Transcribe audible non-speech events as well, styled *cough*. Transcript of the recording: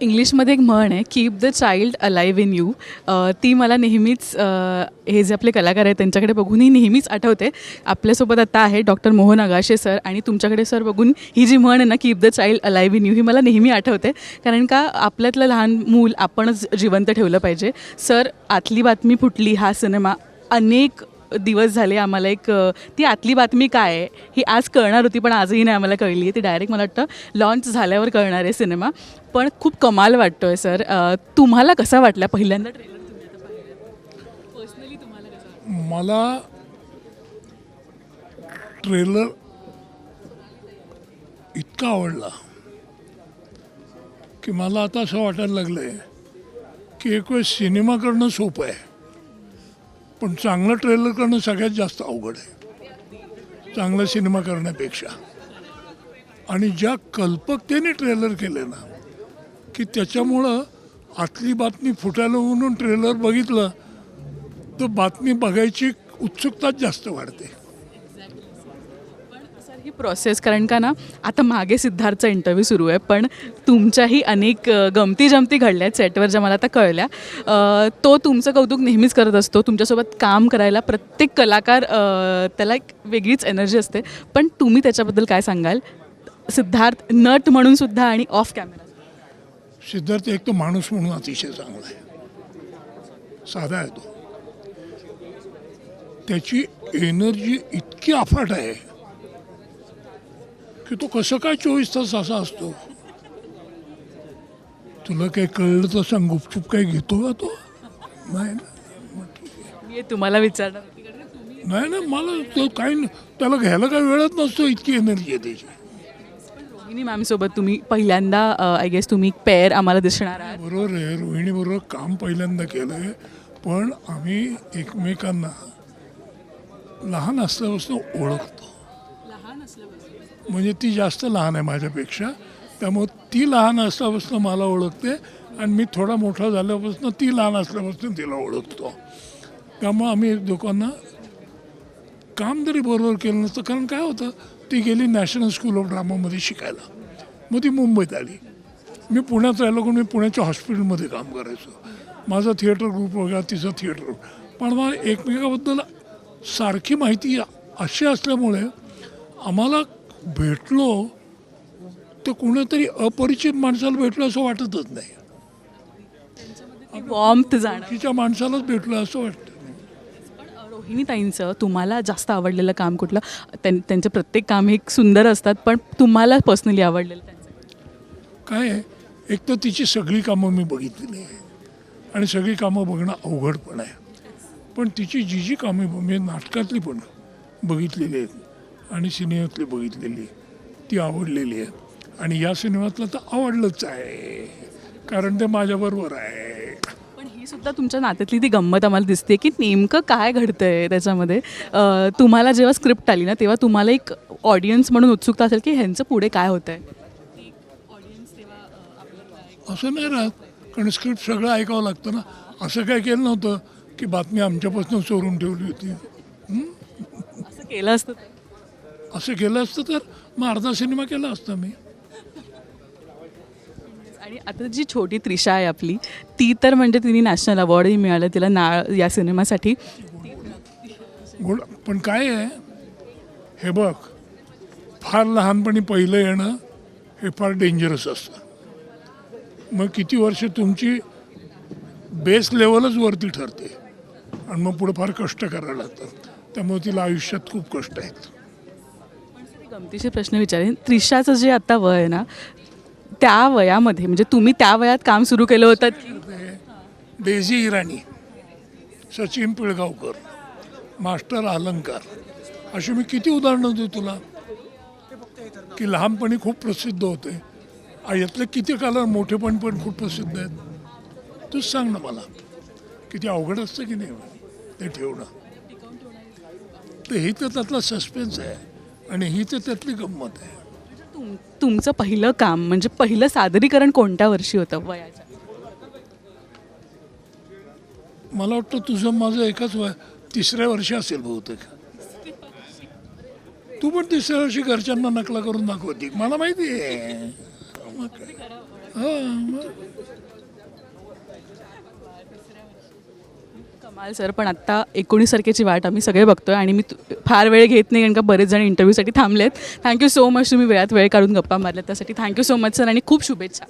इंग्लिशमध्ये एक म्हण आहे keep the child alive in you ती मला नेहमीच हे जे आपले कलाकार आहेत त्यांच्याकडे बघूनही नेहमीच आठवते. आपल्यासोबत आता आहे डॉक्टर मोहन आगाशे सर आणि तुमच्याकडे सर बघून ही जी म्हण आहे ना keep the child alive in you ही मला नेहमी आठवते. कारण का आपल्यातलं लहान मूल आपणच जिवंत ठेवलं पाहिजे. सर आतली बातमी फुटली हा सिनेमा अनेक दिवस झाले आम्हाला एक ती आतली बातमी काय आहे ही आज कळणार होती पण आजही नाही आम्हाला कळली आहे. ती डायरेक्ट मला वाटतं लॉन्च झाल्यावर कळणार आहे सिनेमा पण खूप कमाल वाटतो आहे सर तुम्हाला कसा वाटला पहिल्यांदा ट्रेलर पर्सनली तुम्हाला कसा मला ट्रेलर इतका आवडला की मला आता असं वाटायला लागलं आहे की एक वेळ सिनेमा करणं सोपं आहे. पण चांगलं ट्रेलर करणं सगळ्यात जास्त अवघड आहे. चांगला सिनेमा करण्यापेक्षा. आणि ज्या कल्पकतेने ट्रेलर केले ना की त्याच्यामुळं आतली बातमी फुटायला म्हणून ट्रेलर बघितलं तर बातमी बघायची उत्सुकताच जास्त वाढते. प्रोसेस कारण का ना आता मागे सिद्धार्थचा इंटरव्ह्यू सुरू आहे पण तुमच्याही अनेक गमती जमती घडल्या आहेत सेटवर ज्या मला आता कळल्या. तो तुमचं कौतुक नेहमीच करत असतो. तुमच्यासोबत काम करायला प्रत्येक कलाकार त्याला एक वेगळीच एनर्जी असते. पण तुम्ही त्याच्याबद्दल काय सांगाल? सिद्धार्थ नट म्हणून सुद्धा आणि ऑफ कॅमेरा सिद्धार्थ एक तो माणूस म्हणून अतिशय चांगला आहे. साधा आहे तो. त्याची एनर्जी इतकी अफाट आहे. की तो कसं काय चोवीस तास असा असतो? तुला काही कळलं तर सांग गुपचूप काही घेतो का तो? नाही ना. मी तुम्हाला विचारणार नाही ना मला तो काही त्याला घ्यायला काही वेळच नसतो इतकी एनर्जी आहे त्याची. रोहिणी मॅमसोबत तुम्ही पहिल्यांदा आय गेस तुम्ही पेअर आम्हाला दिसणार आहात. बरोबर आहे रोहिणी बरोबर काम पहिल्यांदा केलं आहे पण आम्ही एकमेकांना लहान असल्यापासून ओळखतो. म्हणजे ती जास्त लहान आहे माझ्यापेक्षा. त्यामुळं ती लहान असल्यापासून मला ओळखते आणि मी थोडा मोठा झाल्यापासून ती लहान असल्यापासून तिला ओळखतो. त्यामुळं आम्ही एक दोघांना काम जरी बरोबर केलं नसतं कारण काय होतं ती गेली नॅशनल स्कूल ऑफ ड्रामामध्ये शिकायला. मग ती मुंबईत आली. मी पुण्यात राहिलो कारण मी पुण्याच्या हॉस्पिटलमध्ये काम करायचो. माझा थिएटर ग्रुप वगैरे तिचा थिएटर. ग्रुप पण मला एकमेकाबद्दल सारखी माहिती अशी असल्यामुळे आम्हाला भेटलो तर कुणीतरी अपरिचित माणसाला भेटलो असं वाटतच नाही. जाणं तिच्या माणसालाच भेटलो असं वाटतं रोहिणीताईंचं तुम्हाला जास्त आवडलेलं काम कुठलं? त्यां त्यांचं प्रत्येक काम हे सुंदर असतात पण तुम्हाला पर्सनली आवडलेलं त्यांचं काय एक तर तिची सगळी कामं मी बघितलेली आहे. आणि सगळी कामं बघणं अवघड पण आहे. पण तिची जी जी कामे मी नाटकातली पण बघितलेली आहेत. आणि सिनेमातली बघितलेली ती आवडलेली आहे. आणि या सिनेमातलं तर आवडलंच आहे कारण ते माझ्याबरोबर आहे. पण ही सुद्धा तुमच्या नात्यातली ती गंमत आम्हाला दिसते की नेमकं काय घडतंय त्याच्यामध्ये. तुम्हाला जेव्हा स्क्रिप्ट आली ना तेव्हा तुम्हाला एक ऑडियन्स म्हणून उत्सुकता असेल की ह्यांचं पुढे काय होतं आहे असं नाही राहत कारण स्क्रिप्ट सगळं ऐकावं लागतं ना. असं काय केलं नव्हतं की बातमी आमच्यापासून चोरून ठेवली होती. असं केलं असतं. असं केलं असतं तर मग अर्धा सिनेमा केला असता मी. आणि आता जी छोटी त्रिशा आहे आपली ती तर म्हणजे तिने नॅशनल अवॉर्डही मिळालं तिला नाळ या सिनेमासाठी. गोड पण काय आहे हे बघ फार लहानपणी पहिलं येणं हे फार डेंजरस असतं. मग किती वर्ष तुमची बेस लेवलच वरती ठरते. आणि मग पुढे फार कष्ट करायला लागतात. त्यामुळे तिला आयुष्यात खूप कष्ट आहेत. गमतीचे प्रश्न विचारेन. त्रिशाचं जे आता वय आहे ना त्या वयामध्ये म्हणजे तुम्ही त्या वयात काम सुरू केलं होतं? की डेझी इराणी सचिन पिळगावकर मास्टर अलंकार अशी मी किती उदाहरणं देऊ तुला? की लहानपणी खूप प्रसिद्ध होते. यातले किती कलर मोठेपण पण खूप प्रसिद्ध आहेत. तूच सांग ना मला किती अवघड असतं की नाही? ते ठेवणं तर हे तर त्यातला सस्पेन्स आहे. आणि ही तर त्यातली गंमत आहे. तुम तुमचं पहिलं काम म्हणजे पहिलं सादरीकरण कोणत्या वर्षी होतं वयाच्या? मला वाटतं तुझं माझं एकाच वय तिसऱ्या वर्षी असेल बहुतेक. तू पण तिसऱ्या वर्षी घरच्यांना नकला करून दाखवती. मला माहिती आहे. *laughs* मग. हां मग कमाल सर पण आत्ता एकोणीस तारखेची वाट आम्ही सगळे बघतोय आणि मी फार वेळ घेत नाही कारण का बरेच जण इंटरव्ह्यूसाठी थांबलेत. थँक्यू सो मच तुम्ही वेळात वेळ काढून गप्पा मारल्यात. त्यासाठी थँक्यू सो मच सर आणि खूप शुभेच्छा.